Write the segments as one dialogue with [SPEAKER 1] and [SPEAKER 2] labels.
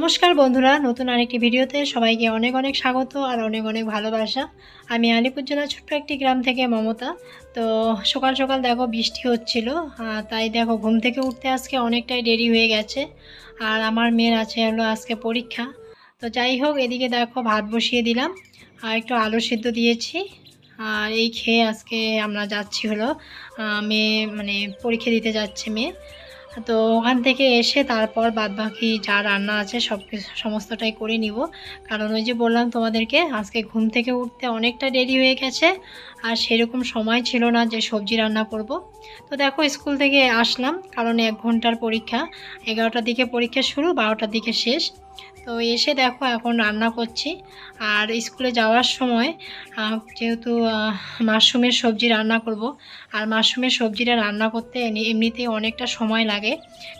[SPEAKER 1] নমস্কার বন্ধুরা, নতুন আরেকটি ভিডিওতে সবাইকে অনেক অনেক স্বাগত আর অনেক অনেক ভালোবাসা। আমি আলিপুর জেলার ছোট্ট একটি গ্রাম থেকে মমতা। তো সকাল সকাল দেখো বৃষ্টি হচ্ছিল তাই দেখো ঘুম থেকে উঠতে আজকে অনেকটাই দেরি হয়ে গেছে। আর আমার মেয়ের আছে হলো আজকে পরীক্ষা। তো যাই হোক, এদিকে দেখো ভাত বসিয়ে দিলাম, আর একটু আলু সিদ্ধ দিয়েছি। আর এই খেয়ে আজকে আমরা যাচ্ছি হলো মেয়ে মানে পরীক্ষা দিতে যাচ্ছে মেয়ে। তো ওখান থেকে এসে তারপর বাদ বাকি যা রান্না আছে সব কিছু, সমস্তটাই করে নিব। কারণ ওই যে বললাম তোমাদেরকে, আজকে ঘুম থেকে উঠতে অনেকটা দেরি হয়ে গেছে আর সেরকম সময় ছিল না যে সবজি রান্না করব। তো দেখো স্কুল থেকে আসলাম, কারণ এক ঘণ্টার পরীক্ষা। এগারোটার দিকে পরীক্ষা শুরু, বারোটার দিকে শেষ। তো এসে দেখো এখন রান্না করছি। আর স্কুলে যাওয়ার সময় যেহেতু মাশরুমের সবজি রান্না করব। আর মাশরুমের সবজিটা রান্না করতে এমনি- এমনিতেই অনেকটা সময় লাগে।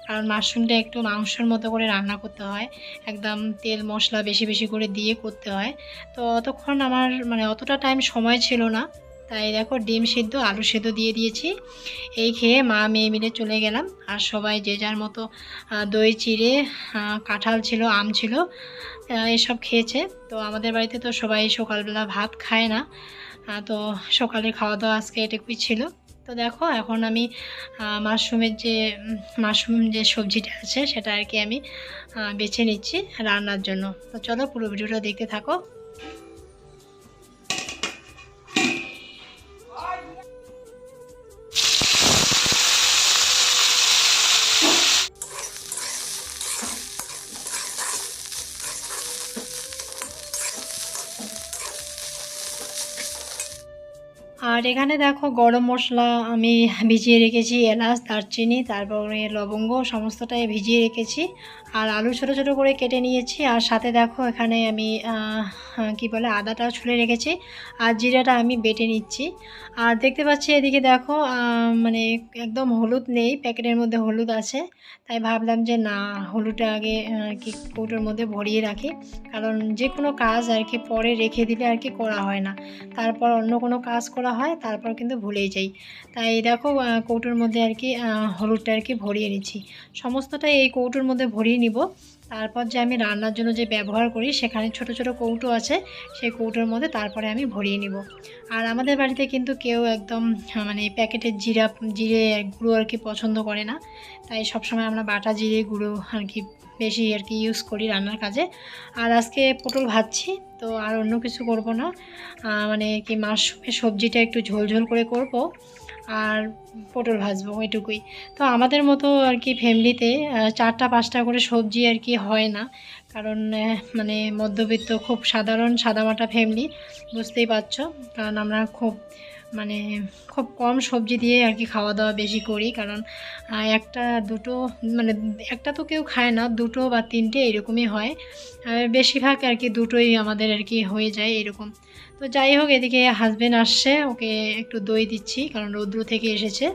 [SPEAKER 1] কারণ মাশরুমটা একটু মাংসের মতো করে রান্না করতে হয়। একদম তেল মশলা বেশি বেশি করে দিয়ে করতে হয়। তো অতক্ষণ আমার মানে অতটা টাইম সময় ছিল না। তাই দেখো ডিম সিদ্ধ, আলু সিদ্ধ দিয়ে দিয়েছি। এই খেয়ে মা মেয়ে মিলে চলে গেলাম। আর সবাই যে যার মতো দই, চিড়ে কাঁঠাল ছিল, আম ছিল এসব খেয়েছে। তো আমাদের বাড়িতে তো সবাই সকালবেলা ভাত খায় না। তো সকালে খাওয়া দাওয়া আজকে এটুকুই ছিল। তো দেখো এখন আমি মাশরুমের যে মাশরুম যে সবজিটা আছে সেটা আর কি আমি বেছে নিচ্ছি রান্নার জন্য। তো চলো পুরো ভিডিওটা দেখতে থাকো। আর এখানে দেখো গরম মশলা আমি ভিজিয়ে রেখেছি, এলাচ, দারচিনি, তারপরে লবঙ্গ, সমস্তটাই ভিজিয়ে রেখেছি। আর আলু ছোটো ছোটো করে কেটে নিয়েছি। আর সাথে দেখো এখানে আমি কি বলে আদাটা ছুলে রেখেছি। আর জিরাটা আমি বেটে নিচ্ছি। আর দেখতে পাচ্ছি এদিকে দেখো মানে একদম হলুদ নেই, প্যাকেটের মধ্যে হলুদ আছে। তাই ভাবলাম যে না, হলুদটা আগে কি কৌটোর মধ্যে ভরিয়ে রাখি। কারণ যে কোনো কাজ আর কি পরে রেখে দিলে আর কি করা হয় না। তারপর অন্য কোনো কাজ করা হয়, তারপর কিন্তু ভুলেই যাই। তাই দেখো কৌটোর মধ্যে আর কি হলুদটা আর কি ভরিয়ে নিচ্ছি। সমস্তটাই এই কৌটোর মধ্যে ভরিয়ে নিব। তারপর যে আমি রান্নার জন্য যে ব্যবহার করি, সেখানে ছোট ছোট কৌটো আছে, সেই কৌটোর মধ্যে তারপরে আমি ভরিয়ে নিব। আর আমাদের বাড়িতে কিন্তু কেউ একদম মানে প্যাকেটের জিরা, জিরে গুঁড়ো আর কি পছন্দ করে না। তাই সবসময় আমরা বাটা জিরে গুঁড়ো আর কি বেশি আর কি ইউজ করি রান্নার কাজে। আর আজকে পটল ভাজছি, তো আর অন্য কিছু করব না। মানে কি মাশরুমের সবজিটা একটু ঝোল ঝোল করে করব, আর পটল ভাজবো ওইটুকুই। তো আমাদের মতো আর কি ফ্যামিলিতে চারটা পাঁচটা করে সবজি আর কি হয় না। কারণ মানে মধ্যবিত্ত খুব সাধারণ সাদামাটা ফ্যামিলি বুঝতেই পারছ। কারণ আমরা খুব মানে খুব কম সবজি দিয়ে আর কি খাওয়া দাওয়া বেশি করি। কারণ একটা দুটো মানে একটা তো কেউ খায় না, দুটো বা তিনটে এরকমই হয়। বেশিরভাগ আর কি দুটোই আমাদের আর কি হয়ে যায় এরকম। তো যাই হোক, এদিকে হাজব্যান্ড আসছে, ওকে একটু দই দিচ্ছি, কারণ রৌদ্র থেকে এসেছে।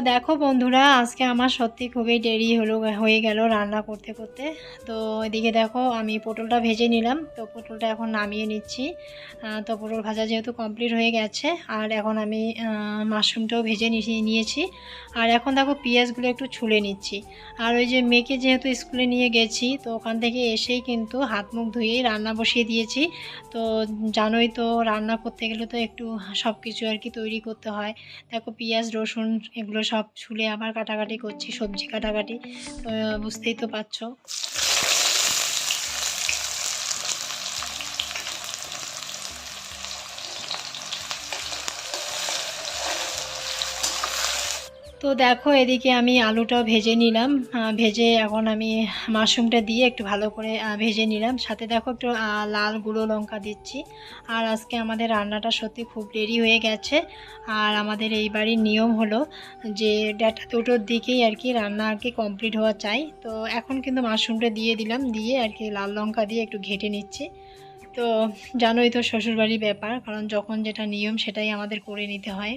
[SPEAKER 1] দেখো বন্ধুরা, আজকে আমার সত্যি খুবই দেরি হলো, হয়ে গেল রান্না করতে করতে। তো এদিকে দেখো, আমি পটলটা ভেজে নিলাম। তো পটলটা এখন নামিয়ে নিচ্ছি। তো পটল ভাজা যেহেতু কমপ্লিট হয়ে গেছে, আর এখন আমি মাশরুমটাও ভেজে নিয়ে- নিয়েছি। আর এখন দেখো, পেঁয়াজগুলো একটু ছুলে নিচ্ছি। আর ওই যে মেয়েকে যেহেতু স্কুলে নিয়ে গেছি, তো ওখান থেকে এসেই কিন্তু হাত মুখ ধুয়েই রান্না বসিয়ে দিয়েছি। তো জানোই তো, রান্না করতে গেলে তো একটু সব কিছু আর কি তৈরি করতে হয়। দেখো, পেঁয়াজ, রসুন, এগুলো সব ছুলে আমার কাটাকাটি করছি সবজি কাটাকাটি বুঝতেই তো পারছ। তো দেখো, এদিকে আমি আলুটাও ভেজে নিলাম। ভেজে এখন আমি মাশরুমটা দিয়ে একটু ভালো করে ভেজে নিলাম। সাথে দেখো একটু লাল গুঁড়ো লঙ্কা দিচ্ছি। আর আজকে আমাদের রান্নাটা সত্যি খুব দেরি হয়ে গেছে। আর আমাদের এই বাড়ির নিয়ম হলো যে ডেটা দুটোর দিকেই আর কি রান্না আর কি কমপ্লিট হওয়া চাই। তো এখন কিন্তু মাশরুমটা দিয়ে দিলাম। দিয়ে আর কি লাল লঙ্কা দিয়ে একটু ঘেটে নিচ্ছি। তো জানোই তো শ্বশুরবাড়ির ব্যাপার, কারণ যখন যেটা নিয়ম সেটাই আমাদের করে নিতে হয়।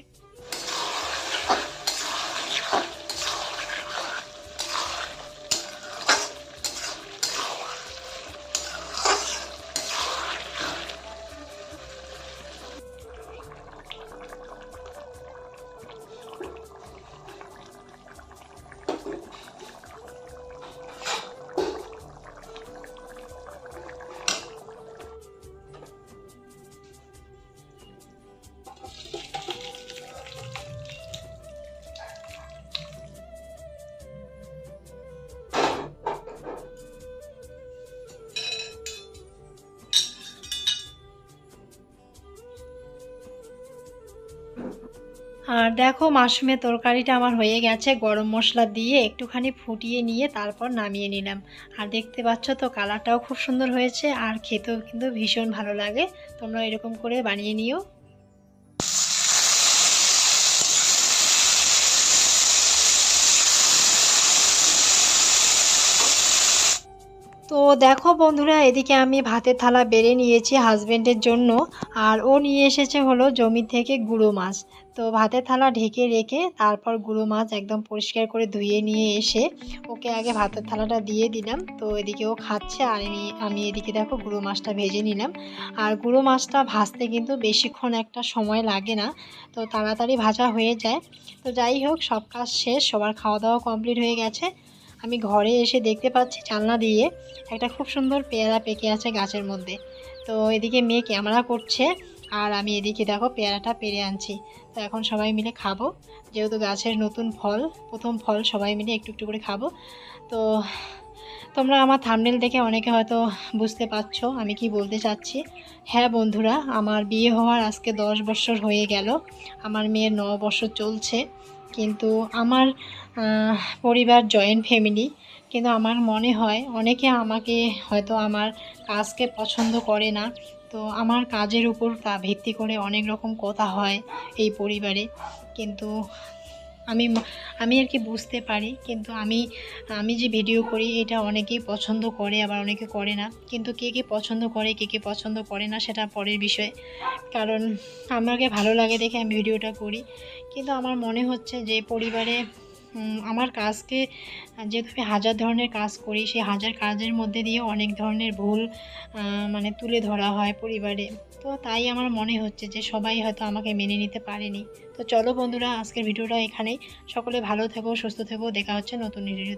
[SPEAKER 1] আর দেখো মাশরুমের তরকারিটা আমার হয়ে গেছে, গরম মশলা দিয়ে একটুখানি ফুটিয়ে নিয়ে তারপর নামিয়ে নিলাম। আর দেখতে পাচ্ছ তো কালারটাও খুব সুন্দর হয়েছে, আর খেতেও কিন্তু ভীষণ ভালো লাগে। তোমরা এরকম করে বানিয়ে নিও। দেখো বন্ধুরা, এদিকে আমি ভাতের থালা বেড়ে নিয়েছি হাজবেন্ডের জন্য, আর ও নিয়ে এসেছে হলো জমি থেকে গুঁড়ো মাছ। তো ভাতের থালা ঢেকে রেখে তারপর গুঁড়ো মাছ একদম পরিষ্কার করে ধুয়ে নিয়ে এসে ওকে আগে ভাতের থালাটা দিয়ে দিলাম। তো এদিকে ও খাচ্ছে, আর আমি আমি এদিকে দেখো গুঁড়ো মাছটা ভেজে নিলাম। আর গুঁড়ো মাছটা ভাজতে কিন্তু বেশিক্ষণ একটা সময় লাগে না, তো তাড়াতাড়ি ভাজা হয়ে যায়। তো যাই হোক, সব কাজ শেষ, সবার খাওয়া দাওয়া কমপ্লিট হয়ে গেছে। আমি ঘরে এসে দেখতে পাচ্ছি জানলা দিয়ে একটা খুব সুন্দর পেয়ারা পেকে আছে গাছের মধ্যে। তো এদিকে মেয়ে ক্যামেরা করছে আর আমি এদিকে দেখো পেয়ারাটা পেরে আনছি। তো এখন সবাই মিলে খাব। যেহেতু গাছের নতুন ফল, প্রথম ফল সবাই মিলে একটু একটু করে খাব। তো তোমরা আমার থামনেল দেখে অনেকে হয়তো বুঝতে পারছ আমি কি বলতে চাচ্ছি। হ্যাঁ বন্ধুরা, আমার বিয়ে হওয়ার আজকে দশ বছর হয়ে গেল। আমার মেয়ের ন বছর চলছে। কিন্তু আমার পরিবার জয়েন্ট ফ্যামিলি কিন্তু আমার মনে হয় অনেকে আমাকে হয়তো আমার কাজকে পছন্দ করে না। তো আমার কাজের উপর তা ভিত্তি করে অনেক রকম কথা হয় এই পরিবারে। কিন্তু আমি আমি আর কি বুঝতে পারি, কিন্তু আমি আমি যে ভিডিও করি এটা অনেকেই পছন্দ করে, আবার অনেকে করে না। কিন্তু কে কে পছন্দ করে, কে কে পছন্দ করে না সেটা পরের বিষয়। কারণ আমাকে ভালো লাগে দেখে আমি ভিডিওটা করি। কিন্তু আমার মনে হচ্ছে যে পরিবারে আমার কাজকে, যেহেতু আমি হাজার ধরনের কাজ করি, সেই হাজার কাজের মধ্যে দিয়ে অনেক ধরনের ভুল মানে তুলে ধরা হয় পরিবারে। তো তাই আমার মনে হচ্ছে যে সবাই হয়তো আমাকে মেনে নিতে পারেনি। তো চলো বন্ধুরা, আজকের ভিডিওটা এখানেই। সকলে ভালো থেকো, সুস্থ থেকো। দেখা হচ্ছে নতুন ভিডিওতে